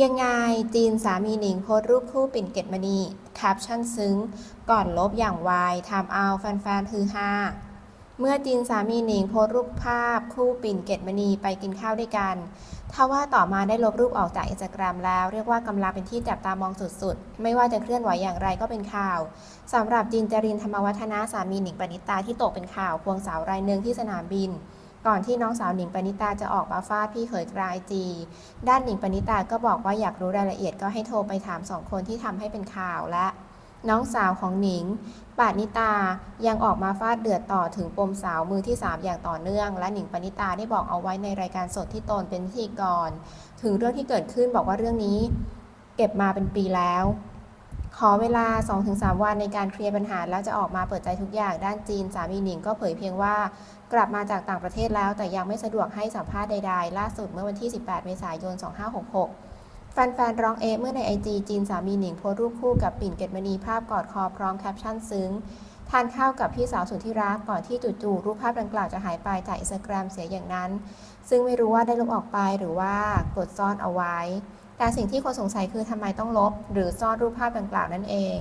ยังไงจีนสามีหนิงโพสรูปคู่ปิ่นเกตมณีแคปชั่นซึ้ง ก่อนลบอย่างไวทำเอาแฟนๆฮือฮาเมื่อจีนสามีหนิงโพสรูปภาพคู่ปิ่นเกตมณีไปกินข้าวด้วยกันทว่าต่อมาได้ลบรูปออกจากอินสตาแกรมแล้วเรียกว่ากำลังเป็นที่จับตามองสุดๆ ไม่ว่าจะเคลื่อนไหวอย่างไรก็เป็นข่าวสำหรับจีนจรินธรรมวัฒนาสามีหนิงปณิตาที่ตกเป็นข่าวควงสาวรายหนึ่งที่สนามบิน ก่อนที่น้องสาวหนิงปณิตาจะออกมาฟาดพี่เขยกลายจี ด้านหนิงปณิตาก็บอกว่าอยากรู้รายละเอียดก็ให้โทรไปถามสองคนที่ทำให้เป็นข่าวและน้องสาวของหนิง ปานิตา ยังออกมาฟาดเดือดต่อถึงปมสาวมือที่ 3 อย่างต่อเนื่อง และหนิงปณิตาได้บอกเอาไว้ในรายการสดที่ตนเป็นพิธีกร ถึงเรื่องที่เกิดขึ้นบอกว่าเรื่องนี้ เก็บมาเป็นปีแล้ว ขอเวลา 2-3 วันในการเคลียร์ปัญหา แล้วจะออกมาเปิดใจทุกอย่างด้านจีนสามีหนิงก็เผยเพียงว่ากลับมาจากต่างประเทศแล้ว แต่ยังไม่สะดวกให้สัมภาษณ์ใดๆ ล่าสุดเมื่อวันที่ 18 เมษายน 2566 แฟนๆร้องเอเมื่อในไอจีจีนสามีหนิงโพสรูปคู่กับปิ่นเกตมณีภาพกอดคอพร้อมแคปชั่นซึ้งทานข้าวกับพี่สาวสุดที่รักก่อนที่จู่ๆรูปภาพดังกล่าวจะหายไปจากอินสตาแกรมเสียอย่างนั้น ซึ่งไม่รู้ว่าได้ลบออกไปหรือว่ากดซ่อนเอาไว้ แต่สิ่งที่คนสงสัยคือทำไมต้องลบ หรือซ่อนรูปภาพดังกล่าวนั่นเอง